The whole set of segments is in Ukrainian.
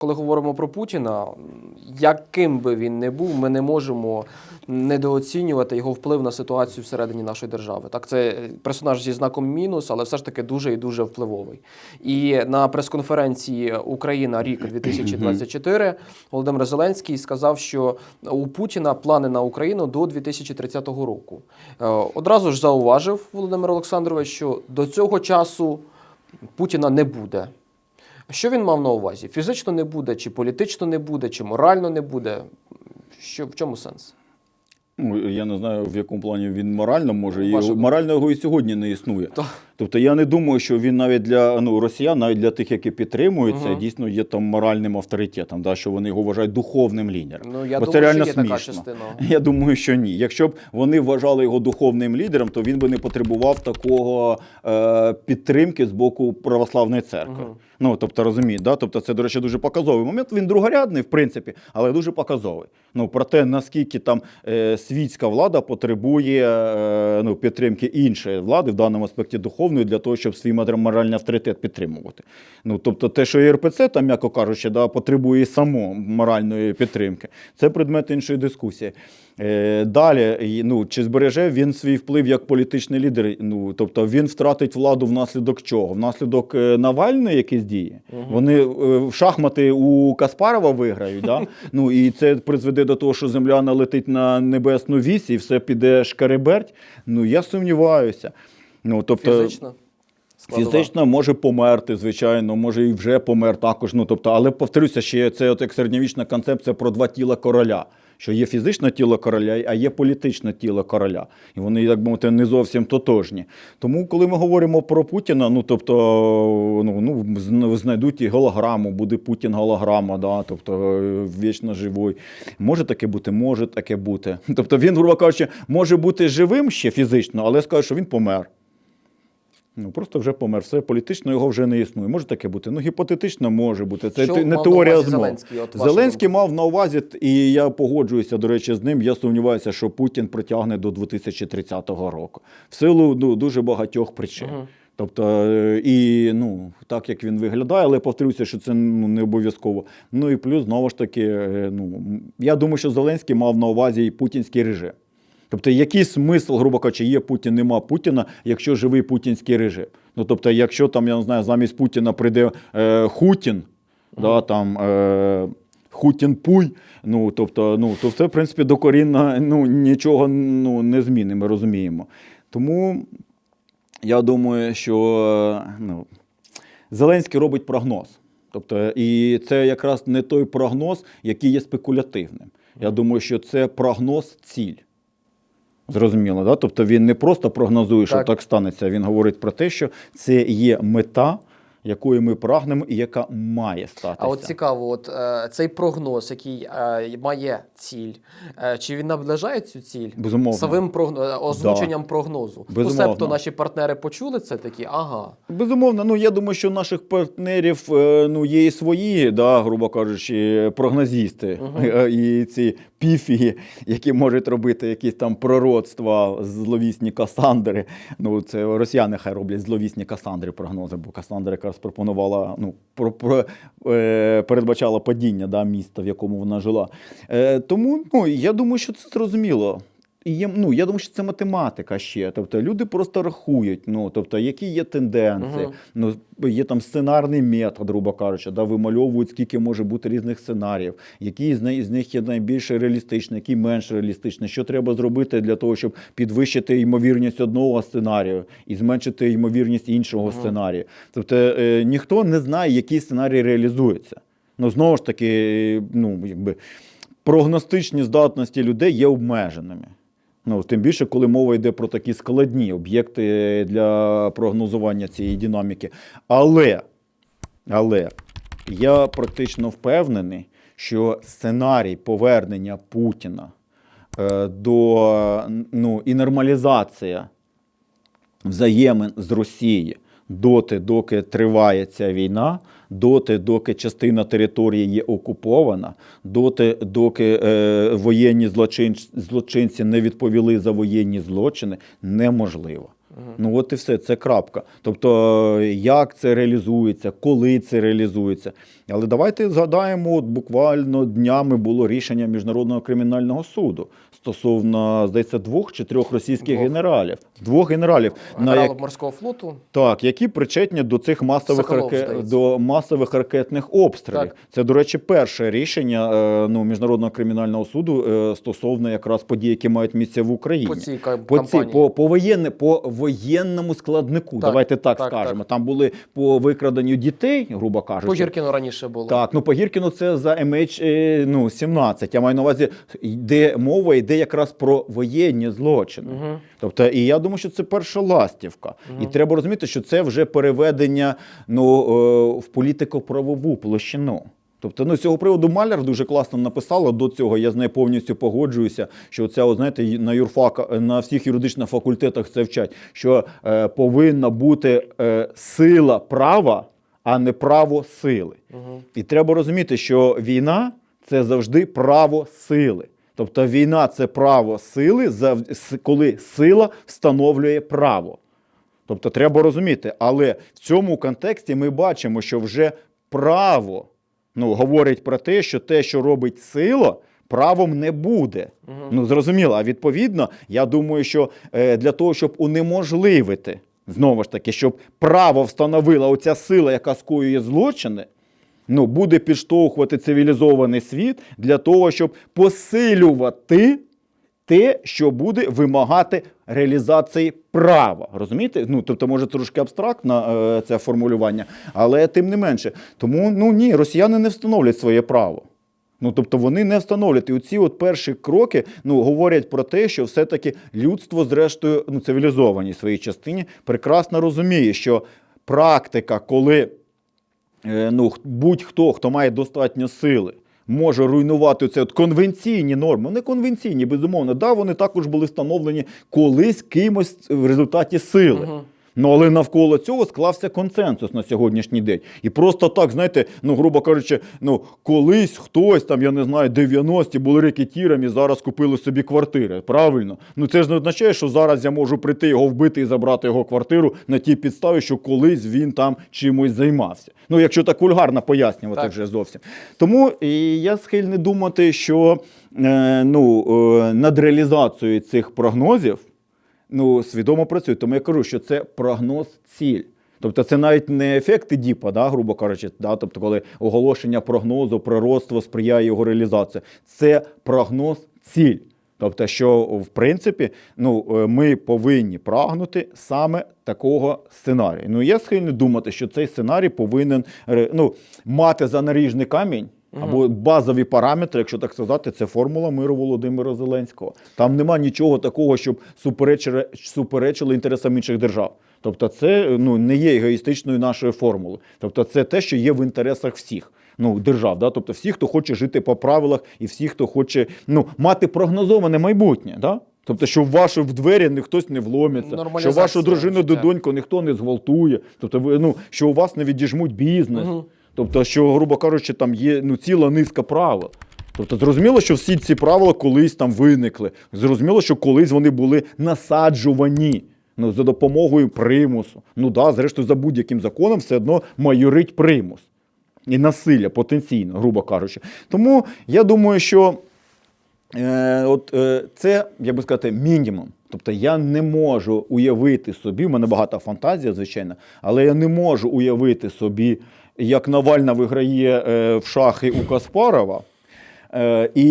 Коли говоримо про Путіна, яким би він не був, ми не можемо недооцінювати його вплив на ситуацію всередині нашої держави. Так, це персонаж зі знаком мінус, але все ж таки дуже і дуже впливовий. І на прес-конференції Україна рік 2024 Володимир Зеленський сказав, що у Путіна плани на Україну до 2030 року. Е, Одразу ж зауважив Володимир Олександрович, що до цього часу Путіна не буде. Що він мав на увазі? Фізично не буде, чи політично не буде, чи морально не буде. Що, в чому сенс? Ну, я не знаю, в якому плані він морально може. І Ваше- морально його і сьогодні не існує. То- Тобто я не думаю, що він навіть для ну, росіян, навіть для тих, які підтримують це, Мгм. дійсно є там моральним авторитетом, да, що вони його вважають духовним лідером. Ну, я Бо це реально що є така частина. Я думаю, що ні. Якщо б вони вважали його духовним лідером, то він би не потребував такого е, підтримки з боку православної церкви. Мгм. Ну тобто розумієте, да? тобто це, до речі, дуже показовий момент. Він другорядний, в принципі, але дуже показовий. Ну про те, наскільки там е, світська влада потребує е, ну, підтримки іншої влади, в даному аспекті духовної, для того, щоб свій моральний авторитет підтримувати. Ну тобто, те, що і РПЦ, там, м'яко кажучи, да, потребує само моральної підтримки, це предмет іншої дискусії. Е, Далі, ну, чи збереже він свій вплив як політичний лідер? Ну, тобто він втратить владу внаслідок чого? Внаслідок е, Навальної якісь дії? Вони е, в шахмати у Каспарова виграють, да? ну, і це призведе до того, що земля налетить на небесну вісь і все піде шкереберть. Ну, я сумніваюся. Ну, тобто, Фізично? складова. Фізично може померти, звичайно, може і вже помер також. Ну тобто, але повторюся, ще це от як середньовічна концепція про два тіла короля. Що є фізичне тіло короля, а є політичне тіло короля. І вони, як би мовити, не зовсім тотожні. Тому, коли ми говоримо про Путіна, ну тобто ну, ну, знайдуть і голограму, буде Путін голограма, да, тобто вічно живий. Може таке бути, може таке бути. Тобто він, грубо кажучи, може бути живим ще фізично, але скаже, що він помер. Ну просто вже помер. Все політично його вже не існує. Може таке бути. Ну гіпотетично може бути. Це Що не мав на теорія увазі змов. Зеленський, от ваша Зеленський мав на увазі, і я погоджуюся, до речі, з ним. Я сумніваюся, що Путін притягне до 2030 року. В силу ну, дуже багатьох причин. Мгм. Тобто, е, і ну, так як він виглядає, але повторюся, що це ну, не обов'язково. Ну і плюс, знову ж таки, е, ну, я думаю, що Зеленський мав на увазі і путінський режим. Тобто, який смисл, грубо кажучи, є Путін, нема Путіна, якщо живий путінський режим. Ну тобто, якщо там, я не знаю, замість Путіна прийде е, Хутін, да, там, е, Хутін Пуй, ну тобто, ну, то це, в принципі, докорінно ну, нічого ну, не зміни, ми розуміємо. Тому я думаю, що е, ну, Зеленський робить прогноз. Тобто, і це якраз не той прогноз, який є спекулятивним. Я думаю, що це прогноз ціль. Зрозуміло, да? Тобто він не просто прогнозує, що Так. так станеться. Він говорить про те, що це є мета, якої ми прагнемо і яка має статися. А от цікаво, от е, цей прогноз, який е, має ціль, е, чи він наближає цю ціль Безумовно. самим прогно... е, озвученням прогнозу? Ну, Безумовно. себто наші партнери почули це такі, ага. Безумовно, ну я думаю, що наших партнерів ну, є і свої, да, грубо кажучи, прогнозісти е, і ці піфії, які можуть робити якісь там пророцтва, зловісні касандри. Ну, це росіяни хай роблять зловісні касандри прогнози, бо Касандра якраз пропонувала, ну, про, про, е, передбачала падіння да, міста, в якому вона жила. Е, тому ну, я думаю, що це зрозуміло. Є, ну, я думаю, що це математика ще. Тобто люди просто рахують, ну, тобто, які є тенденції. Мгм. Ну, є там сценарний метод, грубо кажучи, да, вимальовують, скільки може бути різних сценаріїв, які з них, з них є найбільш реалістичні, які менш реалістичні, що треба зробити для того, щоб підвищити ймовірність одного сценарію і зменшити ймовірність іншого Мгм. сценарію. Тобто е, ніхто не знає, який сценарій реалізується. Ну, знову ж таки, ну, якби, прогностичні здатності людей є обмеженими. Ну, тим більше, коли мова йде про такі складні об'єкти для прогнозування цієї динаміки. Але, але я практично впевнений, що сценарій повернення Путіна е, до ну, і нормалізація взаємин з Росією доти, доки триває ця війна, доти, доки частина території є окупована, доти, доки е, воєнні злочин, злочинці не відповіли за воєнні злочини, неможливо. Ну от і все, це крапка. Тобто, як це реалізується, коли це реалізується. Але давайте згадаємо, от буквально днями було рішення Міжнародного кримінального суду стосовно, здається, двох чи трьох російських Двох. генералів. Двох генералів, на як... морського флоту. так, які причетні до цих масових, Соколов, раке... до масових ракетних обстрілів. Так. Це, до речі, перше рішення е, ну, Міжнародного кримінального суду е, стосовно якраз подій, які мають місце в Україні. По цій По, ці, по, по, воєнне, по воєнному складнику, Так, давайте так, так, скажемо. так. Там були по викраденню дітей, грубо кажучи. По Гіркіну раніше було. Так, ну по Гіркіну це за MH е, ну, 17. Я маю на увазі, йде мова йде якраз про воєнні злочини. Угу. Тобто, і я думаю, що це перша ластівка. І треба розуміти, що це вже переведення ну, е, в політико-правову площину. Тобто, ну, з цього приводу Маляр дуже класно написала до цього. Я з нею повністю погоджуюся. Що ця, от, знаєте, на юрфак, на всіх юридичних факультетах це вчать, що е, повинна бути е, сила права, а не право сили. Угу. І треба розуміти, що війна це завжди право сили. Тобто війна це право сили, коли сила встановлює право. Тобто треба розуміти, але в цьому контексті ми бачимо, що вже право ну, говорить про те, що те, що робить сила, правом не буде. Ну, зрозуміло. А відповідно, я думаю, що е, для того, щоб унеможливити, знову ж таки, щоб право встановила оця сила, яка скоює злочини, ну, буде підштовхувати цивілізований світ для того, щоб посилювати те, що буде вимагати реалізації права. Розумієте? Ну, тобто, може, трошки абстрактне е, це формулювання, але тим не менше. Тому ну ні, росіяни не встановлять своє право. Ну, тобто вони не встановлять. І оці от перші кроки ну, говорять про те, що все-таки людство, зрештою, ну, цивілізованій своїй частині, прекрасно розуміє, що практика, коли ну, будь-хто, хто має достатньо сили, може руйнувати це конвенційні норми. Не конвенційні, безумовно. Да, вони також були встановлені колись кимось в результаті сили. Мгм. Ну, але навколо цього склався консенсус на сьогоднішній день. І просто так, знаєте, ну, грубо кажучи, ну, колись хтось там, я не знаю, 90-ті були рекетірами, зараз купили собі квартири. Правильно? Ну це ж не означає, що зараз я можу прийти його вбити і забрати його квартиру на тій підставі, що колись він там чимось займався. Ну, якщо так вульгарно пояснювати Так. вже зовсім. Тому і я схильний думати, що е, ну, е, над реалізацією цих прогнозів ну, свідомо працюють. Тому я кажу, що це прогноз ціль. Тобто це навіть не ефекти Діпа, да, грубо кажучи, да, тобто коли оголошення прогнозу, пророцтво сприяє його реалізації. Це прогноз ціль. Тобто, що в принципі ну, е, ми повинні прагнути саме такого сценарію. Ну, я схильний думати, що цей сценарій повинен е, ну, мати за наріжний камінь. Або базові параметри, якщо так сказати, це формула миру Володимира Зеленського. Там нема нічого такого, щоб суперечили, суперечили інтересам інших держав. Тобто, це ну, не є егоїстичною нашою формулою. Тобто, це те, що є в інтересах всіх. Ну, держав, да? тобто всі, хто хоче жити по правилах, і всі, хто хоче ну, мати прогнозоване майбутнє. Да? Тобто, що в вашу в двері не хтось не вломиться, що вашу дружину життя. додоньку ніхто не зґвалтує, тобто, ви, ну, що у вас не відіжмуть бізнес. Мгм. Тобто, що, грубо кажучи, там є ну, ціла низка правил. Тобто, зрозуміло, що всі ці правила колись там виникли. Зрозуміло, що колись вони були насаджувані ну, за допомогою примусу. Ну да, зрештою, за будь-яким законом все одно майорить примус. І насилля потенційно, грубо кажучи. Тому я думаю, що Е, от, е, це, я би сказати, мінімум. Тобто я не можу уявити собі, в мене багата фантазія, звичайно, але я не можу уявити собі, як Навальна виграє е, в шахи у Каспарова. Е, І,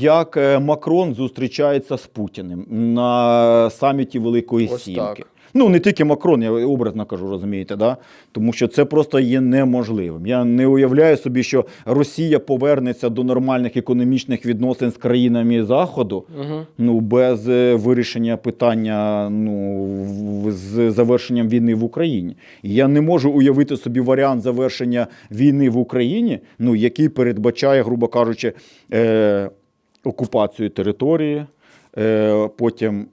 як е, Макрон зустрічається з Путіним на саміті Великої Ось Сімки. так. Ну, не тільки Макрон, я образно кажу, розумієте, да? тому що це просто є неможливим. Я не уявляю собі, що Росія повернеться до нормальних економічних відносин з країнами Заходу Угу. ну, без е, вирішення питання ну, з завершенням війни в Україні. Я не можу уявити собі варіант завершення війни в Україні, ну, який передбачає, грубо кажучи, е, окупацію території. Е, Потім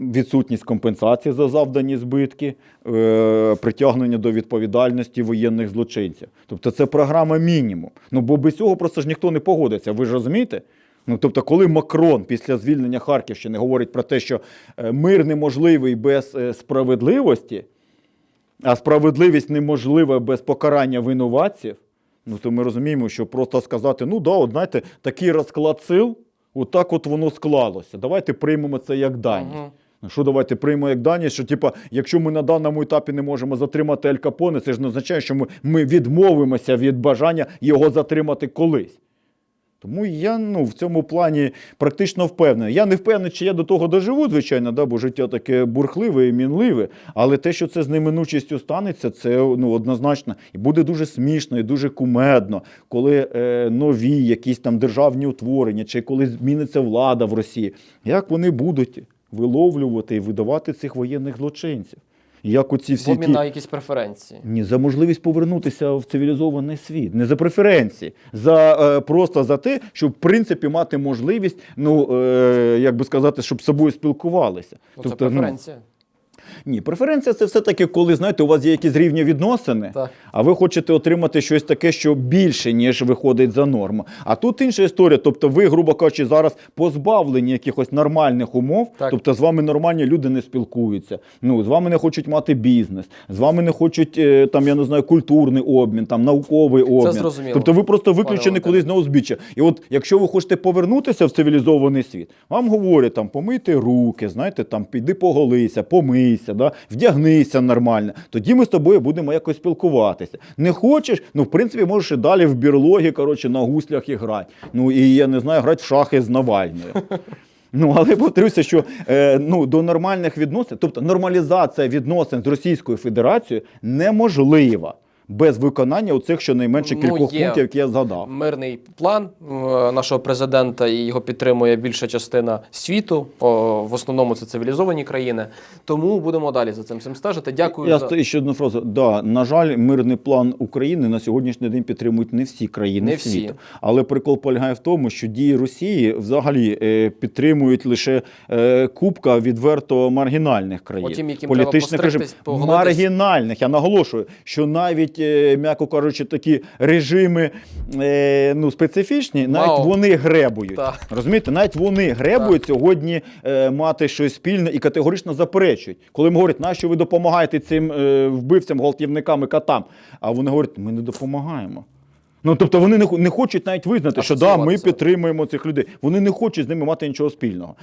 відсутність компенсації за завдані збитки, е, притягнення до відповідальності воєнних злочинців. Тобто це програма мінімум. Ну бо без цього просто ж ніхто не погодиться. Ви ж розумієте? Ну, тобто, коли Макрон після звільнення Харківщини говорить про те, що е, мир неможливий без справедливості, а справедливість неможлива без покарання винуватців, Ну то ми розуміємо, що просто сказати, ну да, от знаєте, такий розклад сил, отак от воно склалося. Давайте приймемо це як даність. Мгм. Ну, Що давайте приймемо як дані, що типа, якщо ми на даному етапі не можемо затримати Ель Капоне, це ж не означає, що ми, ми відмовимося від бажання його затримати колись. Тому я ну, в цьому плані практично впевнений. Я не впевнений, чи я до того доживу, звичайно, да, бо життя таке бурхливе і мінливе. Але те, що це з неминучістю станеться, це ну, однозначно. І буде дуже смішно і дуже кумедно, коли е, нові якісь там державні утворення, чи коли зміниться влада в Росії, як вони будуть виловлювати і видавати цих воєнних злочинців. Як оці всі обмін ті... на якісь преференції. Ні, за можливість повернутися в цивілізований світ, не за преференції, за е, просто за те, щоб в принципі мати можливість, ну е, як би сказати, щоб з собою спілкувалися. Ну, це ну, преференція. Ні, преференція це все-таки, коли знаєте, у вас є якісь рівні відносини, Так. а ви хочете отримати щось таке, що більше, ніж виходить за норму. А тут інша історія. Тобто, ви, грубо кажучи, зараз позбавлені якихось нормальних умов, Так. тобто з вами нормальні люди не спілкуються. Ну, з вами не хочуть мати бізнес, з вами не хочуть е, там, я не знаю, культурний обмін, там науковий обмін. зрозуміло, Тобто ви просто виключені кудись на узбіччя. І от якщо ви хочете повернутися в цивілізований світ, вам говорять там помийте руки, знаєте, там піди поголися, помийся, да, вдягнися нормально. Тоді ми з тобою будемо якось спілкуватися. Не хочеш, ну в принципі, можеш і далі в бірлогі, коротше, на гуслях і грати. Ну і я не знаю, грати в шахи з Навальною. Ну, але повторюся, що е, ну, до нормальних відносин, тобто нормалізація відносин з Російською Федерацією неможлива без виконання оцих щонайменше Ну, кількох є. пунктів, які я згадав. Мирний план е, нашого президента і його підтримує більша частина світу. О, в основному це цивілізовані країни. Тому будемо далі за цим всім стежити. Дякую Я за ще одну фразу. Да, на жаль, мирний план України на сьогоднішній день підтримують не всі країни Не всі. світу. Але прикол полягає в тому, що дії Росії взагалі е, підтримують лише е, кубка відверто маргінальних країн. Отім, яким треба політичних постригтись. Маргінальних, я наголошую, що навіть, м'яко кажучи, такі режими е, ну, специфічні, навіть Вау. вони гребують. Так. Розумієте, навіть вони гребують сьогодні е, мати щось спільне і категорично заперечують. Коли їм говорять, нащо ви допомагаєте цим е, вбивцям, гвалтівникам і катам? А вони говорять, ми не допомагаємо. Ну тобто вони не, не хочуть навіть визнати, що да, ми підтримуємо цих людей. Вони не хочуть з ними мати нічого спільного.